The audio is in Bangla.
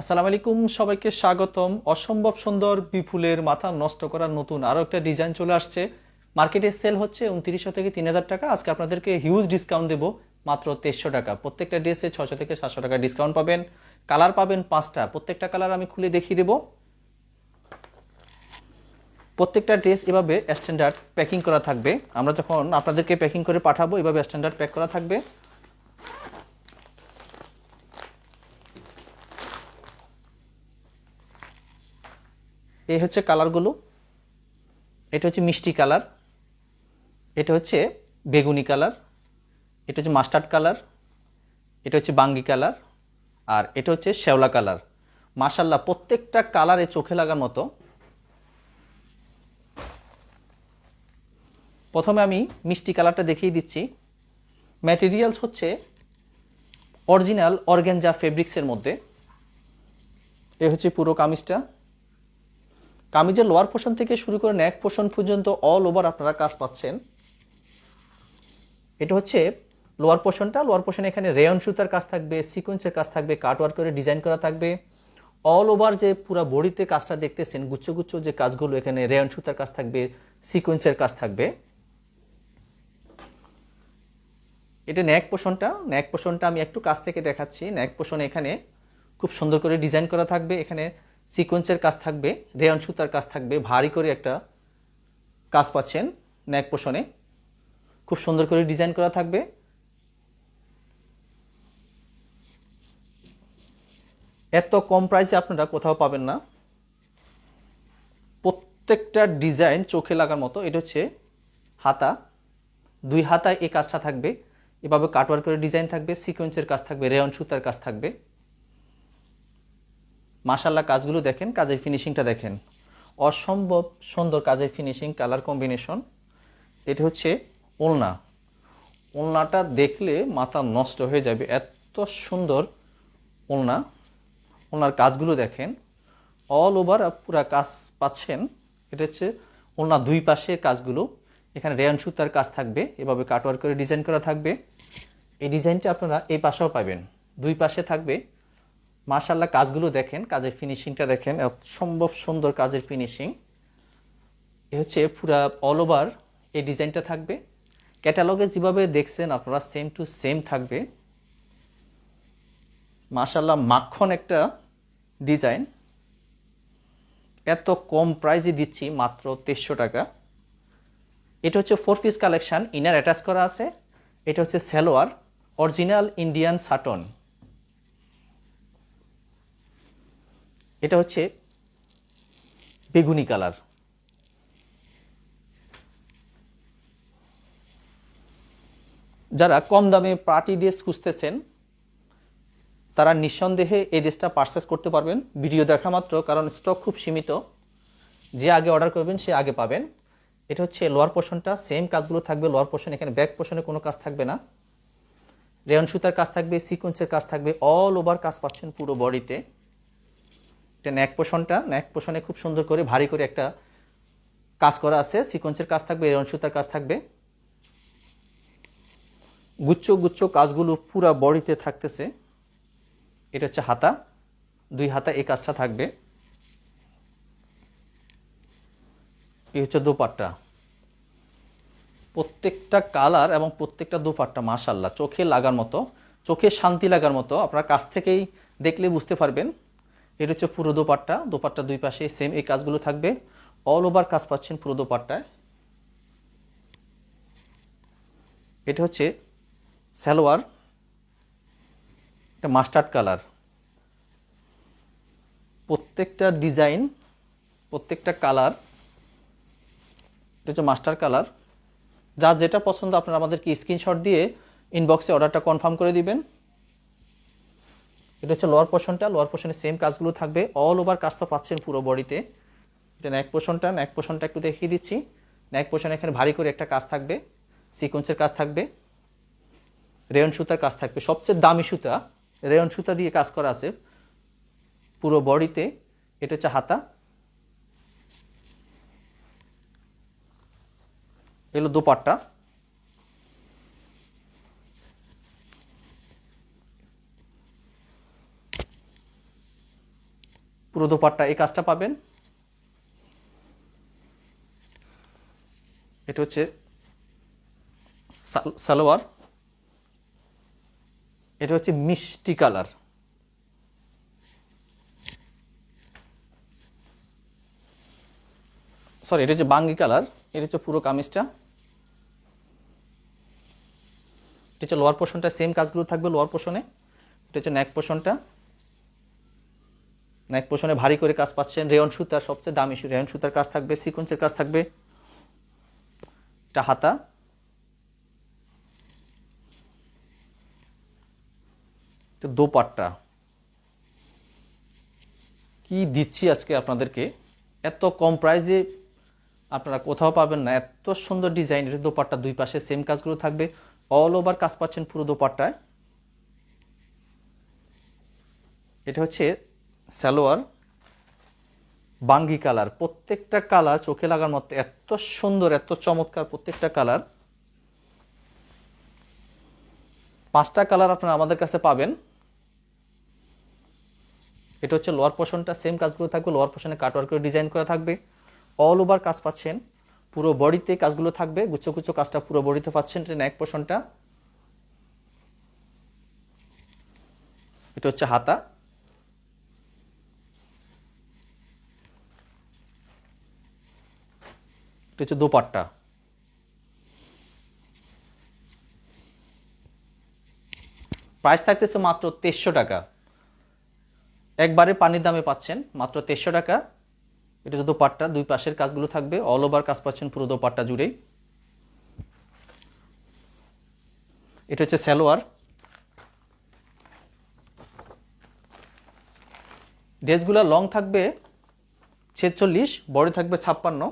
আসসালামু আলাইকুম, সবাইকে স্বাগতম। অসম্ভব সুন্দর বিপুলের মাথা নষ্ট করার নতুন আরও একটা ডিজাইন চলে আসছে। মার্কেটে সেল হচ্ছে উনত্রিশশো থেকে তিন হাজার টাকা। আজকে আপনাদেরকে হিউজ ডিসকাউন্ট দেবো মাত্র তেইশশো টাকা। প্রত্যেকটা ড্রেসে ছশো থেকে সাতশো টাকা ডিসকাউন্ট পাবেন। কালার পাবেন পাঁচটা। প্রত্যেকটা কালার আমি খুলে দেখিয়ে দেবো। প্রত্যেকটা ড্রেস এভাবে স্ট্যান্ডার্ড প্যাকিং করা থাকবে। আমরা যখন আপনাদেরকে প্যাকিং করে পাঠাবো, এভাবে স্ট্যান্ডার্ড প্যাক করা থাকবে। এই হচ্ছে কালারগুলো। এটা হচ্ছে মিষ্টি কালার। এটা হচ্ছে বেগুনি কালার। এটা হচ্ছে মাস্টার্ড কালার। এটা হচ্ছে বাঙ্গি কালার। আর এটা হচ্ছে শ্যাওলা কালার। মাশাল্লাহ প্রত্যেকটা কালারে চোখে লাগার মতো। প্রথমে আমি মিষ্টি কালারটা দেখিয়ে দিচ্ছি। ম্যাটেরিয়ালস হচ্ছে অরিজিনাল অর্গ্যানজা ফেব্রিক্সের মধ্যে। এ হচ্ছে পুরো কামিজটা। কামিজের লোয়ার পোর্শন থেকে শুরু করে নেক পোর্শন পর্যন্ত অল ওভার আপনারা কাজ পাচ্ছেন। এটা হচ্ছে লোয়ার পোর্শনটা লোয়ার পোর্শনে এখানে রেয়ন সুতার কাজ থাকবে সিকোয়েন্সের কাজ থাকবে কাটওয়ার্ক করে ডিজাইন করা থাকবে। অল ওভার যে পুরো বডিতে কাজটা দেখতেছেন, গুচ্ছ গুচ্ছ যে কাজগুলো এখানে রেয়ন সুতার কাজ থাকবে সিকোয়েন্সের কাজ থাকবে। এটা ন্যাক পোষণটা। ন্যাক পোষণটা আমি একটু কাছ থেকে দেখাচ্ছি। ন্যাক পোষণ এখানে খুব সুন্দর করে ডিজাইন করা থাকবে। এখানে সিকোয়েন্সের কাজ থাকবে রেয়ন সুতার কাজ থাকবে, ভারী করে একটা কাজ পাচ্ছেন ন্যাক পোষণে খুব সুন্দর করে ডিজাইন করা থাকবে। এত কম প্রাইসে আপনারা কোথাও পাবেন না। প্রত্যেকটা ডিজাইন চোখে লাগার মতো, এটা হচ্ছে হাতা। দুই হাতায় এই কাজটা থাকবে। এভাবে কাটওয়ার করে ডিজাইন থাকবে সিকোয়েন্সের কাজ থাকবে রেয়ন সুতার কাজ থাকবে। মাশাল্লাহ কাজগুলো দেখেন, কাজের ফিনিশিংটা দেখেন। অসম্ভব সুন্দর কাজের ফিনিশিং কালার কম্বিনেশন এটা হচ্ছে ওলনা। ওলনাটা দেখলে মাথা নষ্ট হয়ে যাবে। এত সুন্দর ওলনা। ওনার কাজগুলো দেখেন। অল ওভার পুরা কাজ পাচ্ছেন। এটা হচ্ছে ওনার দুই পাশে কাজগুলো। এখানে রেয়ন সুতার কাজ থাকবে, এভাবে কাটওয়ার করে ডিজাইন করা থাকবে। এই ডিজাইনটা আপনারা এই পাশেও পাবেন। দুই পাশে থাকবে। মাশাল্লাহ কাজগুলো দেখেন, কাজের ফিনিশিংটা দেখেন সম্ভব সুন্দর কাজের ফিনিশিং এ হচ্ছে পুরা অল ওভার এই ডিজাইনটা থাকবে। ক্যাটালগে যেভাবে দেখছেন আপনারা সেম টু সেম থাকবে। মাশাল্লাহ মাখন একটা ডিজাইন এত কম প্রাইসে দিচ্ছি মাত্র তেইশশো টাকা। এটা হচ্ছে four piece collection inner attach করা আছে। এটা হচ্ছে সেলোয়ার অরিজিনাল ইন্ডিয়ান সাটন এটা হচ্ছে বেগুনি কালার। যারা কম দামে পার্টি ড্রেস খুঁজতেছেন, তারা নিঃসন্দেহে এই ড্রেসটা পারচেস করতে পারবেন। ভিডিও দেখা মাত্র, কারণ স্টক খুব সীমিত। যে আগে অর্ডার করবেন, সে আগে পাবেন। এটা হচ্ছে লোয়ার পোর্শনটা সেম কাজগুলো থাকবে লোয়ার পোর্শন এখানে ব্যাক পোর্শনে কোনো কাজ থাকবে না। রেয়ন সুতার কাজ থাকবে সিকোয়েন্সের কাজ থাকবে অল ওভার কাজ পাচ্ছেন পুরো বডিতে এটা ন্যাক পোষণটা, ন্যাক পোষণে খুব সুন্দর করে ভারী করে একটা কাজ করা আছে সিকোয়েন্সের কাজ থাকবে রেয়ন সুতার কাজ থাকবে। গুচ্ছ গুচ্ছ কাজগুলো পুরা বডিতে থাকতেছে। এটা হচ্ছে হাতা, দুই হাতা এই কাজটা থাকবে। এই হচ্ছে দোপাট্টা। প্রত্যেকটা কালার এবং প্রত্যেকটা দোপাট্টা মাশাল্লাহ চোখে লাগার মতো, চোখে শান্তি লাগার মতো, আপনারা কাছ থেকেই দেখলে বুঝতে পারবেন। এটা হচ্ছে পুরো দোপাট্টা দোপাট্টা দুই পাশে সেম এই কাজগুলো থাকবে। অল ওভার কাজ পাচ্ছেন পুরো দোপাট্টায়। এটা হচ্ছে সালোয়ার, এটা মাস্টার্ড কালার প্রত্যেকটা ডিজাইন প্রত্যেকটা কালার এটা হচ্ছে মাস্টার কালার যা যেটা পছন্দ আপনারা আমাদেরকে স্ক্রিনশট দিয়ে ইনবক্সে অর্ডারটা কনফার্ম করে দিবেন। এটা হচ্ছে লোয়ার পোর্শনটা লোয়ার পোর্শনে সেম কাজগুলো থাকবে। অল ওভার কাজ তো পাচ্ছেন পুরো বডিতে এটা ন্যাক পোর্শনটা ন্যাক পোর্শনটা একটু দেখিয়ে দিচ্ছি। ন্যাক পোর্শনে এখানে ভারী করে একটা কাজ থাকবে। সিকোয়েন্সের কাজ থাকবে। রেয়ন সুতার কাজ থাকবে। সবচেয়ে দামি সুতা রেয়ন সুতা দিয়ে কাজ করা আছে পুরো বডিতে এটা হচ্ছে হাতা। এলো দোপাট্টা। পুরো দোপাট্টা এই কাজটা পাবেন। এটা হচ্ছে সাল- সালোয়ার। এটা হচ্ছে মিষ্টি কালার। সরি এটা হচ্ছে বাঙ্গি কালার, এটা হচ্ছে পুরো কামিজটা। এটা হচ্ছে লোয়ার পোর্শনটা সেম কাজগুলো থাকবে লোয়ার পোর্শনে এটা হচ্ছে নেক পোর্শনটা নেক পোর্শনে ভারী করে কাজ পাচ্ছেন রেয়ন সুতার সবচেয়ে দামি রেয়ন সুতার কাজ থাকবে, সিকোয়েন্সের কাজ থাকবে। এটা হাতা। দোপাট্টা। কি দিচ্ছি আজকে আপনাদেরকে? এত কম প্রাইজে আপনারা কোথাও পাবেন না। এত সুন্দর ডিজাইন, এটা দোপাট্টা দুই পাশে সেম কাজগুলো থাকবে। অল ওভার কাজ পাচ্ছেন পুরো দোপাট্টায়। এটা হচ্ছে সালোয়ার, বাঙ্গি কালার, প্রত্যেকটা কালার চোখে লাগার মতো এত সুন্দর, এত চমৎকার প্রত্যেকটা কালার। পাঁচটা কালার আপনারা আমাদের কাছে পাবেন। এটা হচ্ছে লোয়ার পোর্শনটা সেম কাজগুলো থাকবে লোয়ার পোর্শনে কাটওয়ার্কের ডিজাইন করা থাকবে। অল ওভার কাজ পাচ্ছেন, পুরো বডিতে কাজগুলো থাকবে, গুচ্ছ গুচ্ছ কাজটা পুরো বডিতে পাচ্ছেন এটা নেক পোর্শনটা এটা হচ্ছে হাতা। এটা হচ্ছে দোপাট্টা। প্রাইস থাকতেছে মাত্র তেইশশো টাকা। একবারে পানির দামে পাচ্ছেন মাত্র তেইশশো টাকা। এটা হচ্ছে দোপাট্টা, দুই পাশের কাজগুলো থাকবে। অল ওভার কাজ পাচ্ছেন পুরো দোপাট্টা জুড়েই। এটা হচ্ছে স্যালোয়ার ড্রেসগুলো লং থাকবে ছেচল্লিশ বড় থাকবে ছাপ্পান্ন।